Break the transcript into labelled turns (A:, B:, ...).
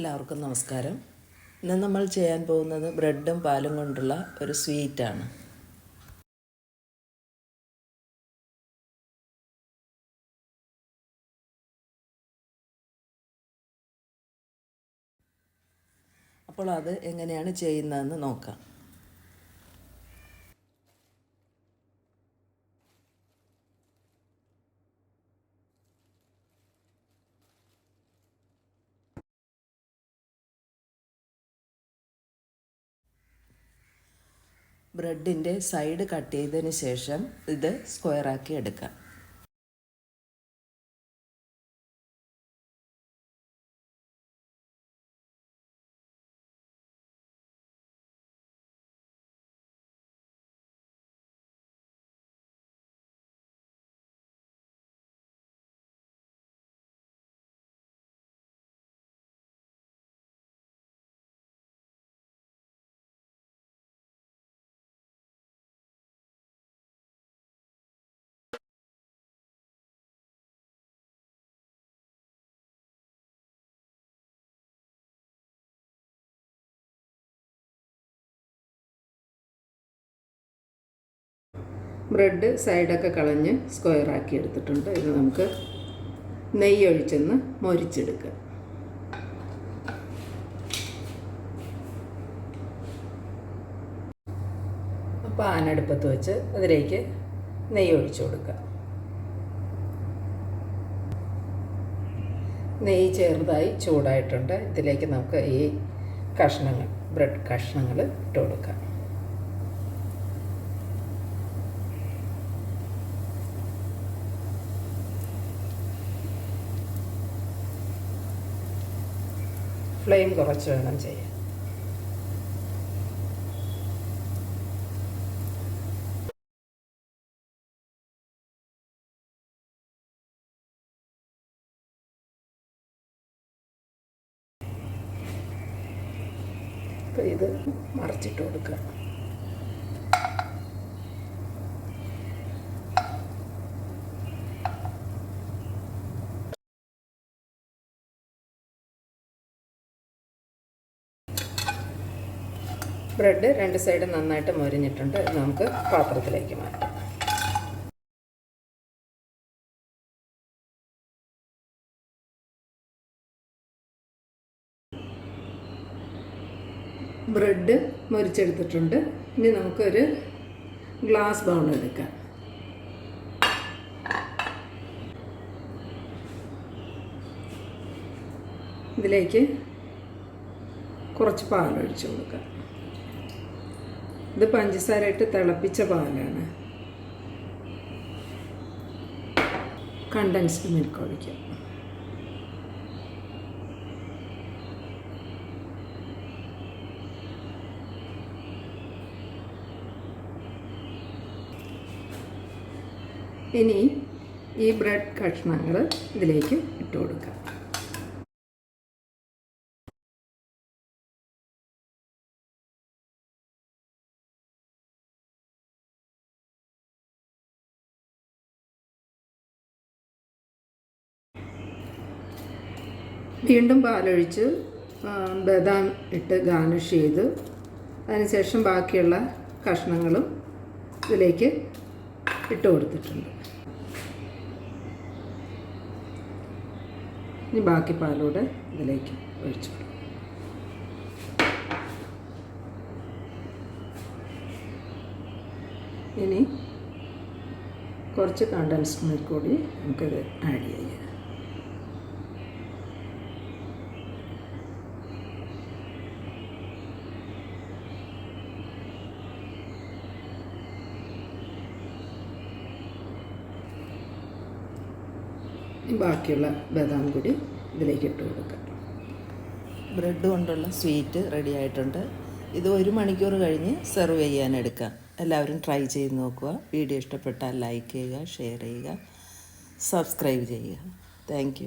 A: എല്ലാവർക്കും നമസ്കാരം. ഇന്ന് നമ്മൾ ചെയ്യാൻ പോകുന്നത് ബ്രെഡും പാലും കൊണ്ടുള്ള ഒരു സ്വീറ്റാണ് അപ്പോൾ അത് എങ്ങനെയാണ് ചെയ്യുന്നതെന്ന് നോക്കാം. ബ്രെഡിന്റെ സൈഡ് കട്ട് ചെയ്തതിന് ശേഷം ഇത് സ്ക്വയറാക്കി എടുക്കാം. ബ്രെഡ് സൈഡൊക്കെ കളഞ്ഞ് സ്ക്വയറാക്കി എടുത്തിട്ടുണ്ട്. ഇത് നമുക്ക് നെയ്യ് ഒഴിച്ചൊന്ന് മൊരിച്ചെടുക്കുക പാൻ ആനടുപ്പത്ത് വെച്ച് അതിലേക്ക് നെയ്യ് ഒഴിച്ചു കൊടുക്കുക നെയ്യ് ചെറുതായി ചൂടായിട്ടുണ്ട്. ഇതിലേക്ക് നമുക്ക് ഈ കഷ്ണങ്ങൾ ബ്രെഡ് കഷ്ണങ്ങൾ ഇട്ട് കൊടുക്കാം. ഫ്ലെയിം കുറച്ച് വേണം ചെയ്യാൻ. ഇത് മറച്ചിട്ട് കൊടുക്കുക. ബ്രെഡ് രണ്ട് സൈഡ് നന്നായിട്ട് മൊരിഞ്ഞിട്ടുണ്ട്. നമുക്ക് പാത്രത്തിലേക്ക് മാറ്റാം. ബ്രെഡ് മൊരിച്ചെടുത്തിട്ടുണ്ട്. ഇനി നമുക്കൊരു ഗ്ലാസ് ബൗൾ എടുക്കാം. ഇതിലേക്ക് കുറച്ച് പാലൊഴിച്ച് കൊടുക്കാം. ഇത് പഞ്ചസാര ഇട്ട് തിളപ്പിച്ച പാലാണ്. കണ്ടൻസ്ഡ് മിൽക്ക് ഒഴിക്കാം. ഇനി ഈ ബ്രെഡ് കഷ്ണങ്ങൾ ഇതിലേക്ക് ഇട്ട് കൊടുക്കാം വീണ്ടും പാലൊഴിച്ച് ബദാം ഇട്ട് ഗാർണിഷ് ചെയ്ത് അതിനുശേഷം ബാക്കിയുള്ള കഷ്ണങ്ങളും ഇതിലേക്ക് ഇട്ട് കൊടുത്തിട്ടുണ്ട്. ഇനി ബാക്കി പാലൂടെ ഇതിലേക്ക് ഒഴിച്ചു. ഇനി കുറച്ച് കണ്ടൻസ് മിൽക്ക് കൂടി നമുക്കിത് ആഡ് ചെയ്യാം. ബാക്കിയുള്ള ബദാം കൂടി ഇതിലേക്ക് ഇട്ട് കൊടുക്കാം. ബ്രെഡ് കൊണ്ടുള്ള സ്വീറ്റ് റെഡി ആയിട്ടുണ്ട്. ഇത് ഒരു മണിക്കൂർ കഴിഞ്ഞ് സെർവ് ചെയ്യാൻ എടുക്കാം എല്ലാവരും ട്രൈ ചെയ്ത് നോക്കുക. വീഡിയോ ഇഷ്ടപ്പെട്ടാൽ ലൈക്ക് ചെയ്യുക ഷെയർ ചെയ്യുക സബ്സ്ക്രൈബ് ചെയ്യുക. താങ്ക്